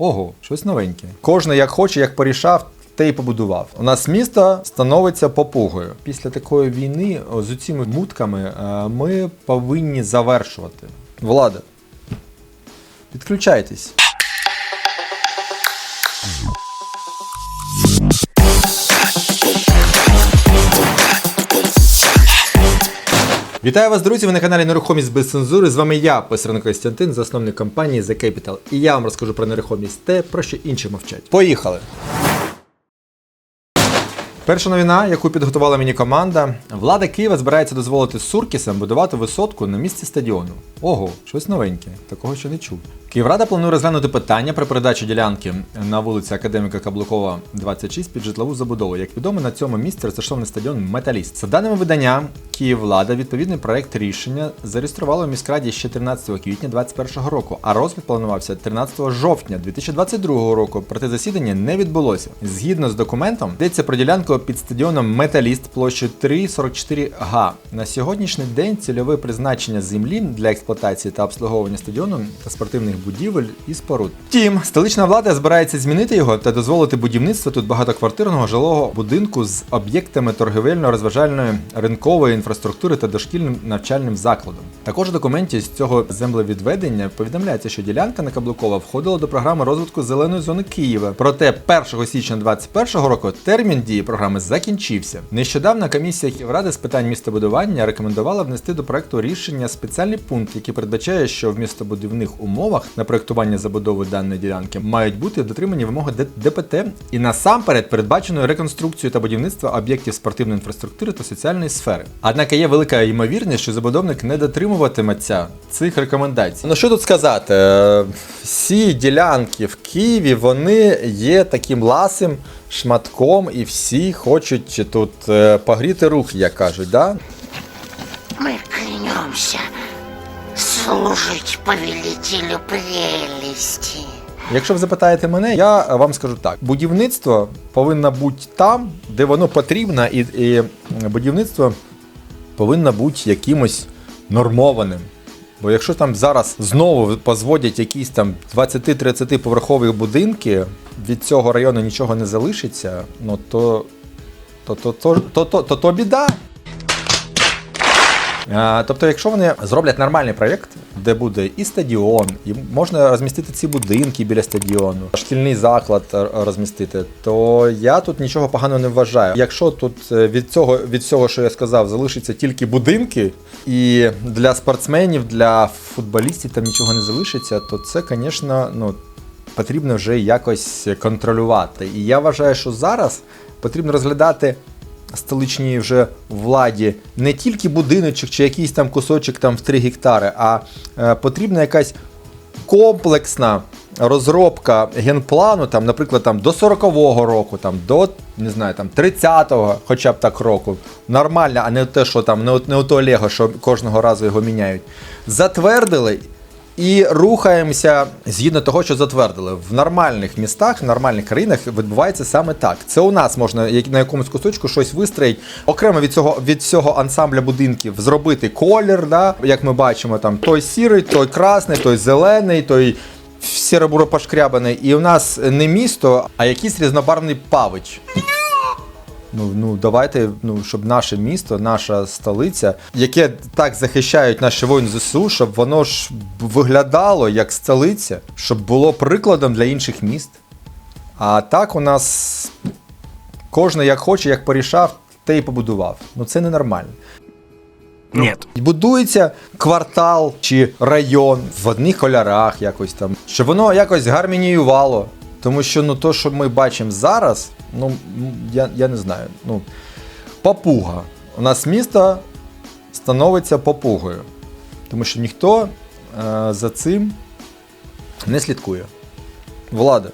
Ого, щось новеньке. Кожен як хоче, як порішав, те й побудував. У нас місто становиться попугою. Після такої війни з цими мутками е, ми повинні завершувати. Влада, підключайтесь. Вітаю вас, друзі! Ви на каналі Нерухомість без цензури. З вами я, Писаренко Костянтин, засновник компанії The Capital. І я вам розкажу про нерухомість те, про що інші мовчать. Поїхали! Перша новина, яку підготувала мені команда, влада Києва збирається дозволити Суркісам будувати висотку на місці стадіону. Ого, щось новеньке, такого ще не чув. Київрада планує розглянути питання про передачу ділянки на вулиці Академіка Каблукова, 26 під житлову забудову. Як відомо, на цьому місці розташований стадіон Металіст. За даними видання, Київвлада відповідний проект рішення зареєструвала в міськраді ще 13 квітня 2021 року, а розгляд планувався 13 жовтня 2022 року. Проте засідання не відбулося. Згідно з документом, йдеться про ділянку під стадіоном Металіст площею 3,44 га. На сьогоднішній день цільове призначення землі для експлуатації та обслуговування стадіону та спортивних будівель і споруд. Втім, столична влада збирається змінити його та дозволити будівництво тут багатоквартирного жилого будинку з об'єктами торгівельно-розважальної ринкової інфраструктури та дошкільним навчальним закладом. Також у документі з цього землевідведення повідомляється, що ділянка на Каблукова входила до програми розвитку зеленої зони Києва. Проте 1 січня 2021 року термін дії програми закінчився. Нещодавно комісія Київради з питань містобудування рекомендувала внести до проекту рішення спеціальний пункт, який передбачає, що в містобудівних умовах на проектування забудови даної ділянки мають бути дотримані вимоги ДПТ і насамперед передбаченою реконструкцією та будівництва об'єктів спортивної інфраструктури та соціальної сфери. Однак є велика ймовірність, що забудовник не дотримуватиметься цих рекомендацій. Ну що тут сказати? Е, Всі ділянки в Києві вони є таким ласим шматком, і всі хочуть тут е, погріти рух, як кажуть, да? Мы клянемся служить повелителю прелести. Якщо ви запитаєте мене, я вам скажу так: будівництво повинно бути там, де воно потрібно, і, і будівництво повинно бути якимось нормованим. Бо якщо там зараз знову позводять якісь там 20-30 поверхові будинки, від цього району нічого не залишиться, ну то то, то, то, то, то, то, то біда. Тобто, якщо вони зроблять нормальний проєкт, де буде і стадіон, і можна розмістити ці будинки біля стадіону, шкільний заклад розмістити, то я тут нічого поганого не вважаю. Якщо тут е, від цього, від цього, що я сказав, залишиться тільки будинки, і для спортсменів, для футболістів там нічого не залишиться, то це, звісно, ну, потрібно вже якось контролювати. І я вважаю, що зараз потрібно розглядати столичній вже владі не тільки будиночок чи якийсь там кусочок там в 3 гектари, а е, потрібна якась комплексна розробка генплану, там, наприклад, там, до 40-го року, там, до не знаю, там, 30-го хоча б так року. Нормально, а не те, що там, не, от- не ото Лего, що кожного разу його міняють. Затвердили. І рухаємося згідно того, що затвердили. В нормальних містах, в нормальних країнах відбувається саме так. Це у нас можна на якомусь кусочку щось вистроїть, окремо від цього від цього ансамбля будинків зробити колір, да? як ми бачимо, там той сірий, той красний, той зелений, той сіро-буро-пошкрябаний. І у нас не місто, а якийсь різнобарвний павич. Ну, ну давайте, ну, щоб наше місто, наша столиця, яке так захищають наші воїни ЗСУ, щоб воно ж виглядало як столиця, щоб було прикладом для інших міст. А так у нас кожен як хоче, як порішав, те й побудував. Ну це ненормально. Нет. І Будується квартал чи район в одних кольорах, якось там, щоб воно якось гармоніювало. Тому що ну, то, що ми бачимо зараз, ну я, я не знаю. Ну, папуга. У нас місто становиться попугою. Тому що ніхто е, за цим не слідкує. Влада.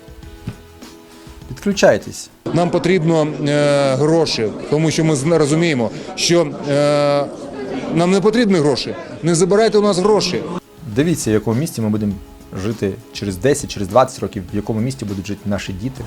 Підключайтесь. Нам потрібно е, гроші, тому що ми розуміємо, що е, нам не потрібні гроші. Не забирайте у нас гроші. Дивіться, в якому місті ми будемо жити через 10, через 20 років, в якому місті будуть жити наші діти.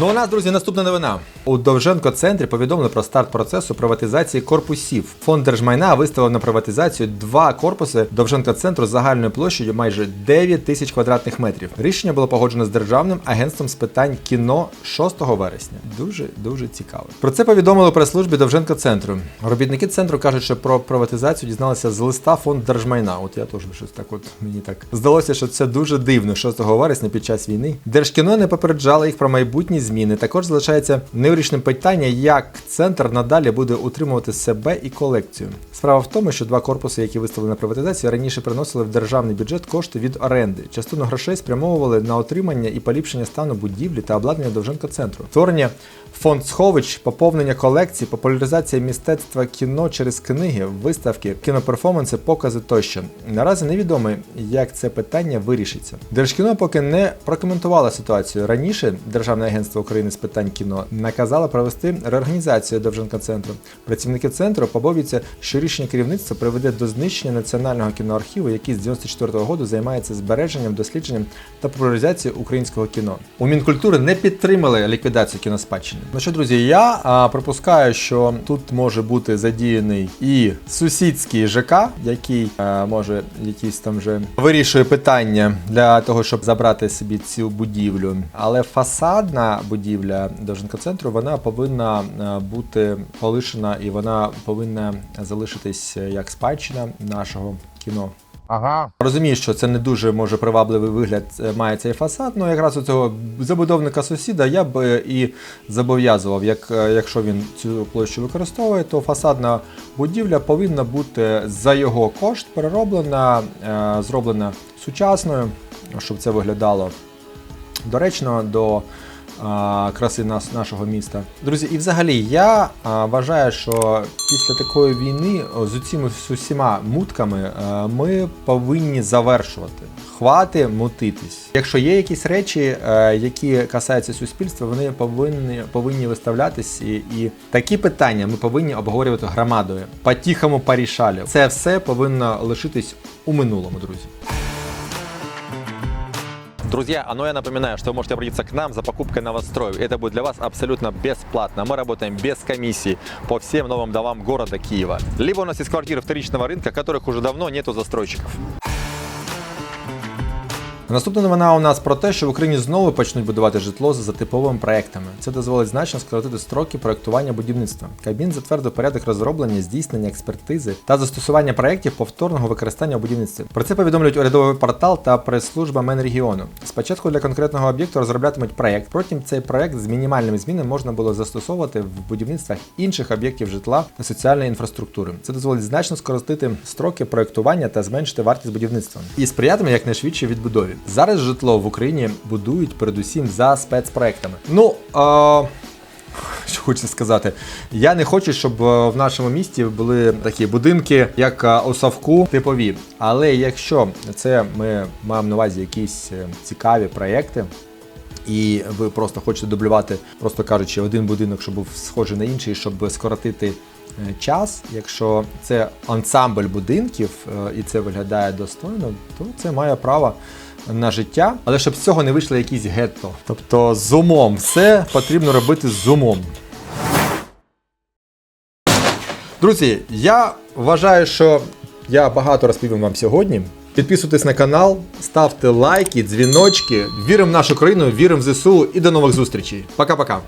Ну, у нас, друзі, наступна новина. У Довженко центрі повідомили про старт процесу приватизації корпусів. Фонд держмайна виставив на приватизацію два корпуси Довженко центру з загальною площею майже 9 тисяч квадратних метрів. Рішення було погоджено з державним агентством з питань кіно 6 вересня. Дуже дуже цікаво. Про це повідомили прес-службі Довженко центру. Робітники центру кажуть, що про приватизацію дізналися з листа фонд держмайна. От я теж щось так, от мені так здалося, що це дуже дивно. 6 вересня під час війни Держкіно не попереджало їх про майбутні зміни. Також залишається невирішеним питання, як центр надалі буде утримувати себе і колекцію. Справа в тому, що два корпуси, які виставили на приватизацію, раніше приносили в державний бюджет кошти від оренди. Частину грошей спрямовували на отримання і поліпшення стану будівлі та обладнання Довженко центру. Створення фонд сховищ, поповнення колекцій, популяризація мистецтва кіно через книги, виставки, кіноперформанси, покази тощо. Наразі невідомо, як це питання вирішиться. Держкіно поки не прокоментувало ситуацію. Раніше Державне агентство України з питань кіно наказало провести реорганізацію Довженка центру. Працівники центру побоюються, що рішення керівництва приведе до знищення національного кіноархіву, який з 94-го року займається збереженням, дослідженням та популяризацією українського кіно. У Мінкультури не підтримали ліквідацію кіноспадщини. Ну що, друзі, я а, припускаю, що тут може бути задіяний і сусідський ЖК, який а, може якісь там вже вирішує питання для того, щоб забрати собі цю будівлю. Але фасадна будівля Довженко центру вона повинна бути полишена і вона повинна залишитись як спадщина нашого кіно. Ага. Розумію, що це не дуже може привабливий вигляд е, має цей фасад. Ну якраз у цього забудовника сусіда я б е, і зобов'язував, як, е, якщо він цю площу використовує, то фасадна будівля повинна бути за його кошт перероблена, зроблена сучасною, щоб це виглядало доречно до краси нас, нашого міста. Друзі, і взагалі я вважаю, що після такої війни з цими з усіма мутками ми повинні завершувати. Хвати мутитись. Якщо є якісь речі, е, які касаються суспільства, вони повинні, повинні виставлятись. І, і такі питання ми повинні обговорювати громадою. По-тихому порішалі. Це все повинно лишитись у минулому, друзі. Друзья, а ну я напоминаю, что вы можете обратиться к нам за покупкой новостроев. Это будет для вас абсолютно бесплатно. Мы работаем без комиссий по всем новым домам города Киева. Либо у нас есть квартиры вторичного рынка, которых уже давно нету застройщиков. Наступна новина у нас про те, що в Україні знову почнуть будувати житло за типовими проектами. Це дозволить значно скоротити строки проектування будівництва. Кабмін затвердив порядок розроблення, здійснення експертизи та застосування проєктів повторного використання у будівництві. Про це повідомлюють урядовий портал та прес-служба Менрегіону. Спочатку для конкретного об'єкту розроблятимуть проєкт. Потім цей проєкт з мінімальними змінами можна було застосовувати в будівництвах інших об'єктів житла та соціальної інфраструктури. Це дозволить значно скоротити строки проектування та зменшити вартість будівництва і сприятиме якнайшвидше відбудові. Зараз житло в Україні будують передусім за спецпроектами. Ну а... Що хочу сказати, я не хочу, щоб е, в нашому місті були такі будинки, як е, у Савку, типові. Але якщо це ми маємо на увазі якісь е, цікаві проекти, і ви просто хочете дублювати, просто кажучи, один будинок, щоб був схожий на інший, щоб скоротити е, час. Якщо це ансамбль будинків е, і це виглядає достойно, то це має право на життя. Але щоб з цього не вийшло якісь гетто. Тобто з умом все потрібно робити з умом. Друзі, я вважаю, що я багато розповім вам сьогодні. Підписуйтесь на канал, ставте лайки, дзвіночки. Віримо в нашу країну, віримо в ЗСУ і до нових зустрічей. Пока-пока.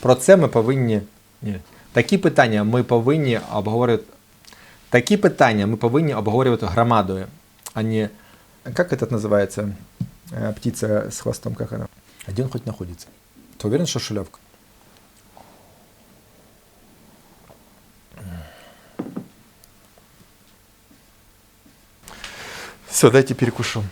Про це ми повинні. Ні. Такі питання ми повинні обговорювати. Такі питання ми повинні обговорювати громадою, а не. Как этот называется? Э, Птица с хвостом, как она? А где он хоть находится? Ты уверен, что шулевка? Все, дайте перекушу.